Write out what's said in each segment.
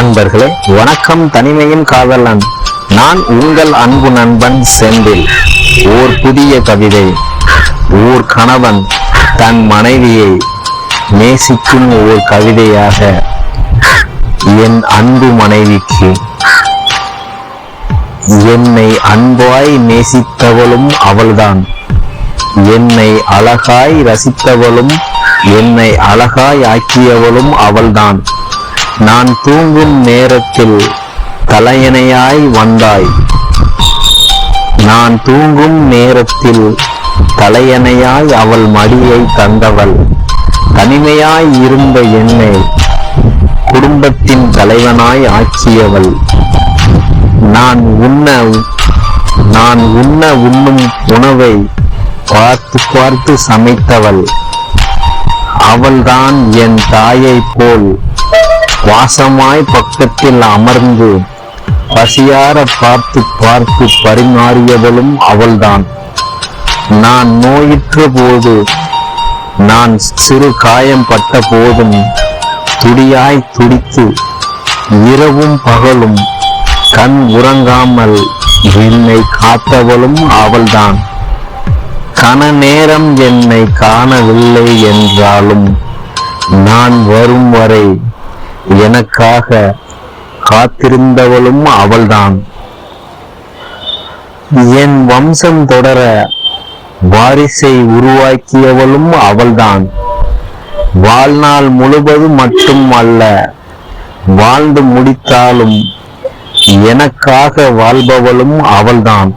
அன்பர்களே வணக்கம் தனிமையின் காதலன். நான் உங்கள் அன்பு நண்பன் செந்தில். ஓர் புதிய கவிதை. ஓர் கணவன் தன் மனைவியை நேசிக்கும் ஓர் கவிதையாக என் அன்பு மனைவிக்கு. என்னை அன்பாய் நேசித்தவளும் அவள்தான். என்னை அழகாய் ரசித்தவளும் என்னை அழகாய் ஆக்கியவளும் அவள்தான். நான் தூங்கும் நேரத்தில் தலையணையாய் வந்தாய். நான் தூங்கும் நேரத்தில் தலையணையாய் அவள் மடியை தந்தவள். தனிமையாய் இருந்த என்னை குடும்பத்தின் தலைவனாய் ஆக்கியவள். நான் உண்ண நான் உண்ண உண்ணும் உணவை பார்த்து பார்த்து சமைத்தவள். அவள்தான் என் தாயைப் போல் வாசமாய் பக்கத்தில் அமர்ந்து பசியார பார்த்து பார்த்து பரிமாறியவளும் அவள்தான். நான் நோயிற்ற போது நான் சிறு காயம் பட்ட போதும் துடியாய் துடித்து இரவும் பகலும் கண் உறங்காமல் என்னை காத்தவளும் அவள்தான். கன நேரம் என்னை காணவில்லை என்றாலும் நான் வரும் வரை எனக்காக காத்திருந்தவளும் அவள்தான். என் வம்சம் தொடர வாரிசை உருவாக்கியவளும் அவள்தான். வாழ்நாள் முழுவதும் மட்டும் அல்ல வாழ்ந்து முடித்தாலும் எனக்காக வாழ்பவளும் அவள்தான்.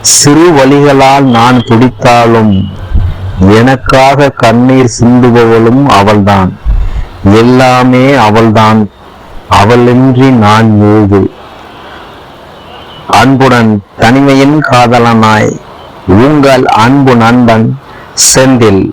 சிறு வழிகளால் நான் துடித்தாலும் எனக்காக கண்ணீர் சிந்துபவளும் அவள்தான். எல்லாமே அவள்தான். அவளின்றி நான் ஏது? அன்புடன் தனிமையின் காதலனாய் உங்கள் அன்பு நண்பன் செந்தில்.